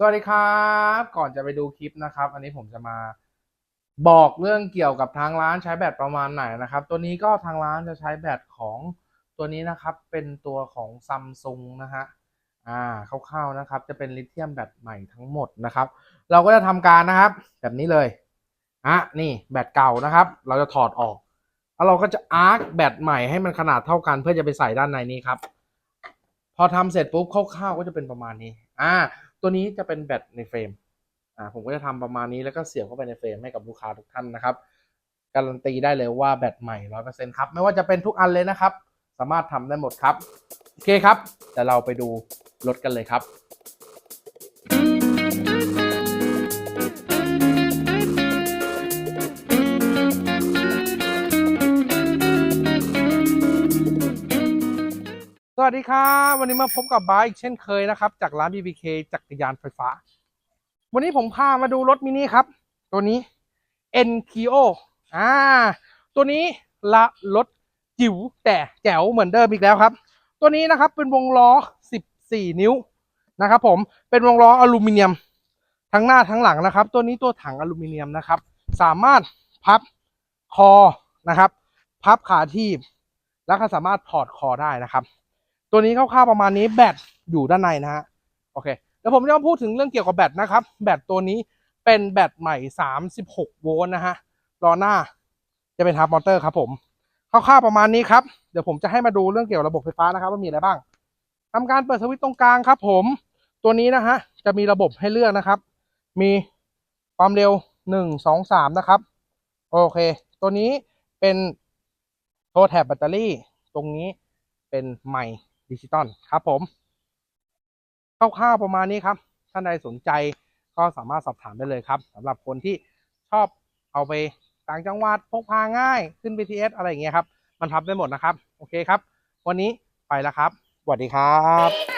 สวัสดีครับ ก่อนจะไปดูคลิปนะครับ อันนี้ผมจะมาบอกเรื่องเกี่ยวกับทางร้านใช้แบตประมาณไหนนะครับ ตัวนี้ก็ทางร้านจะใช้แบตของตัวนี้นะครับ เป็นตัวของซัมซุงนะฮะอ่าคร่าวๆนะครับ จะเป็นลิเธียมแบตใหม่ทั้งหมดนะครับ เราก็จะทำการนะครับ แบบนี้เลยอะนี่แบตเก่านะครับ เราจะถอดออกแล้วเราก็จะอาร์คแบตใหม่ให้มันขนาดเท่ากันเพื่อจะไปใส่ด้านในนี้ครับ พอทำเสร็จปุ๊บคร่าวๆก็จะเป็นประมาณนี้ อ่า ตัวนี้จะเป็นแบตในเฟรม อ่า ผมก็จะทำประมาณนี้แล้วก็เสียบเข้าไปในเฟรมให้กับลูกค้าทุกท่านนะครับ การันตีได้เลยว่าแบตใหม่ร้อยเปอร์เซ็นต์ครับ ไม่ว่าจะเป็นทุกอันเลยนะครับ สามารถทำได้หมดครับ โอเคครับ แต่เราไปดูรถกันเลยครับ วัสดีครับวันนี้มาพบกับบายอีกเช่นเคยนะครับ จากร้าน BBK จักรยานไฟฟ้า วันนี้ผมพามาดูรถมินิครับ ตัวนี้ NKO อ่าตัวนี้ละรถจิ๋วแต่แจ๋วเหมือนเดิมอีกแล้วครับ ตัวนี้นะครับเป็นวงล้อ 14 นิ้วนะครับ ผมเป็นวงล้ออลูมิเนียม ทั้งหน้าทั้งหลังนะครับ ตัวนี้ตัวถังอลูมิเนียมนะครับ สามารถพับคอนะครับ พับขาทีบแล้วก็สามารถถอดคอได้นะครับ ตัวนี้คร่าวๆประมาณนี้แบตอยู่ด้านในนะฮะโอเคเดี๋ยวผมจะมาพูดถึงเรื่องเกี่ยวกับแบตนะครับ แบตตัวนี้เป็นแบตใหม่ 36 โวลต์นะฮะล้อหน้าจะเป็นฮาร์มอเตอร์ครับผมคร่าวๆประมาณนี้ครับ เดี๋ยวผมจะให้มาดูเรื่องเกี่ยวกับระบบไฟฟ้านะครับ ว่ามีอะไรบ้างทำการเปิดสวิตช์ตรงกลางครับ ผมตัวนี้นะฮะจะมีระบบให้เลือกนะครับ มีความเร็ว 1 2 3 นะครับ โอเค ตัวนี้เป็นโทรแท็บแบตเตอรี่ ตรงนี้เป็นไมค์ ดิจิตอลครับผมคร่าวๆประมาณนี้ครับ ท่านใดสนใจก็สามารถสอบถามได้เลยครับสำหรับคนที่ชอบเอาไปต่างจังหวัดพกพาง่ายขึ้น BTS อะไรอย่างเงี้ยครับ มันพับได้หมดนะครับ โอเคครับ วันนี้ไปแล้วครับสวัสดีครับ